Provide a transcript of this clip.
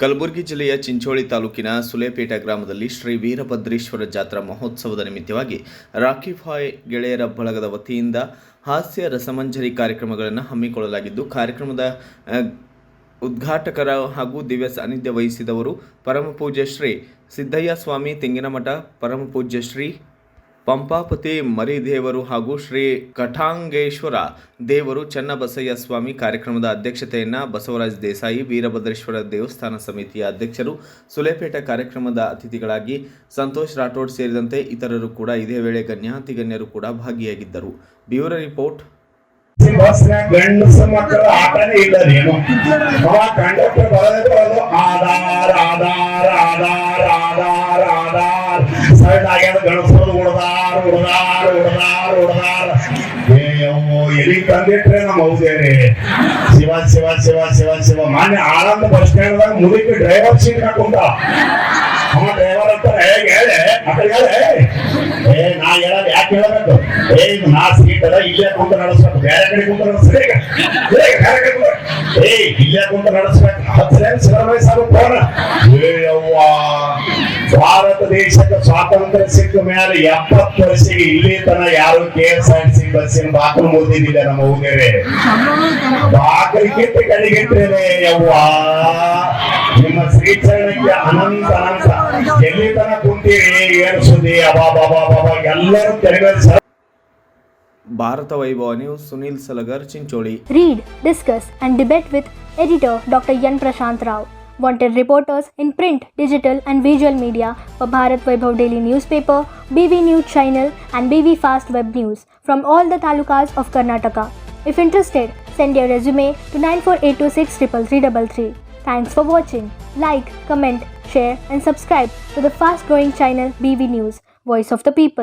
ಕಲಬುರಗಿ ಜಿಲ್ಲೆಯ ಚಿಂಚೋಳಿ ತಾಲೂಕಿನ ಸುಲೇಪೇಟ ಗ್ರಾಮದಲ್ಲಿ ಶ್ರೀ ವೀರಭದ್ರೇಶ್ವರ ಜಾತ್ರಾ ಮಹೋತ್ಸವದ ನಿಮಿತ್ತವಾಗಿ ರಾಕಿ ಫಾಯ್ ಗೆಳೆಯರ ಬಳಗದ ವತಿಯಿಂದ ಹಾಸ್ಯ ರಸಮಂಜರಿ ಕಾರ್ಯಕ್ರಮಗಳನ್ನು ಹಮ್ಮಿಕೊಳ್ಳಲಾಗಿದ್ದು, ಕಾರ್ಯಕ್ರಮದ ಉದ್ಘಾಟಕರ ಹಾಗೂ ದಿವ್ಯ ಸಾನ್ನಿಧ್ಯ ವಹಿಸಿದವರು ಪರಮಪೂಜ್ಯ ಶ್ರೀ ಸಿದ್ದಯ್ಯ ಸ್ವಾಮಿ, ತೆಂಗಿನಮಠ ಪರಮಪೂಜ್ಯ ಶ್ರೀ ಪಂಪಾಪತಿ ಮರಿದೇವರು ಹಾಗೂ ಶ್ರೀ ಕಠಾಂಗೇಶ್ವರ ದೇವರು ಚನ್ನಬಸಯ್ಯ ಸ್ವಾಮಿ ಕಾರ್ಯಕ್ರಮದ ಅಧ್ಯಕ್ಷತೆಯನ್ನು ಬಸವರಾಜ್ ದೇಸಾಯಿ, ವೀರಭದ್ರೇಶ್ವರ ದೇವಸ್ಥಾನ ಸಮಿತಿಯ ಅಧ್ಯಕ್ಷರು, ಸುಲೇಪೇಟ ಕಾರ್ಯಕ್ರಮದ ಅತಿಥಿಗಳಾಗಿ ಸಂತೋಷ್ ರಾಠೋಡ್ ಸೇರಿದಂತೆ ಇತರರು ಕೂಡ ಇದೇ ವೇಳೆ ಗಣ್ಯಾತಿ ಗಣ್ಯರು ಕೂಡ ಭಾಗಿಯಾಗಿದ್ದರು. Bureau report. ಆಗ್ಯಾದ ಗಣಸರು ಉಡ್ದಾರ್ ಉಡ್ದಾರ್ ಉಡ್ದಾರ್ ಉಡ್ದಾರ್ ಏ ಯವ್ವೋ, ಎಲ್ಲಿ ತಂದಿಟ್ರೆ ನಮ್ಮ ಹೌದೇರಿ ಶಿವ ಶಿವ ಶಿವ ಶಿವ ಶಿವ. ಮಾನ್ಯ ಆನಂದ ಬಸ್ ಸ್ಟ್ಯಾಂಡ್ ಮುದುಕಿ ಡ್ರೈವರ್ ಸೀಟ್ ಹಾಕೊಂಡ. ಅವ ಡ್ರೈವರ್ ಅಂತ ಹೇಗೆ ಹೇಳಿ ಹೇಳಿ. ಏ ನಾ ಹೇಳೋದು ಯಾಕೆ ಹೇಳಬೇಕು? ಏ ನಾ ಸೀಟ್ ಅದ ಇಲ್ಲೇ ಕುಂತ ನಡೆಸ್ಬೇಕು. ಬೇರೆ ಕಡೆ ಕುಂತ ನಡೆಸ್ಬೇಕು. ಏ, ಬೇರೆ ಕಡೆ ಏ ಇಲ್ಲೇ ಕುಂತ ನಡೆಸ್ಬೇಕು. ಹತ್ತನೇನು ಸಿದ್ದರಾಮಯ್ಯ ಫೋನ್. ಏ ಭಾರತ ದೇಶಕ್ಕೆ ಸ್ವಾತಂತ್ರ್ಯ ಸಿಕ್ಕ ಮೇಲೆ ಎಪ್ಪತ್ತು ವರ್ಷಕ್ಕೆ ಇಲ್ಲಿ ತನ ಯಾರು ಕೆ ಎಸ್ ಆರ್ ಸಿ ಬಸ್ಸಿನ ಬಾಕಲು ಮುರಿದಿದ್ದಿಲ್ಲ ನಮ್ಮ ಹುಡುಗರೆ ಬಾಕಲಿ ಕಿತ್ತು ಕಡಿಗಿಟ್ರೇನೆ ಯವ್ವ. ನಿಮ್ಮ ಶ್ರೀಚರಣಕ್ಕೆ ಅನಂತ ಅನಂತ. ಎಲ್ಲಿ ತನ ಕುಂತೀರಿ? ಏನ್ ಸುದ್ದಿ ಅಬಾ ಬಾಬಾ ಬಾಬಾ ಎಲ್ಲರೂ ತೆರೆದ Bharata Vaibhava news Sunil Salagar Chincholi. Read discuss and debate with editor doctor N Prashanth Rao. Wanted reporters in print, digital, and visual media for Bharat Vaibhav Daily Newspaper, BV News Channel, and BV Fast Web News from all the talukas of Karnataka. If interested, send your resume to 94826 Thanks for watching. Like, comment, share, and subscribe to the fast growing channel BV News, Voice of the People.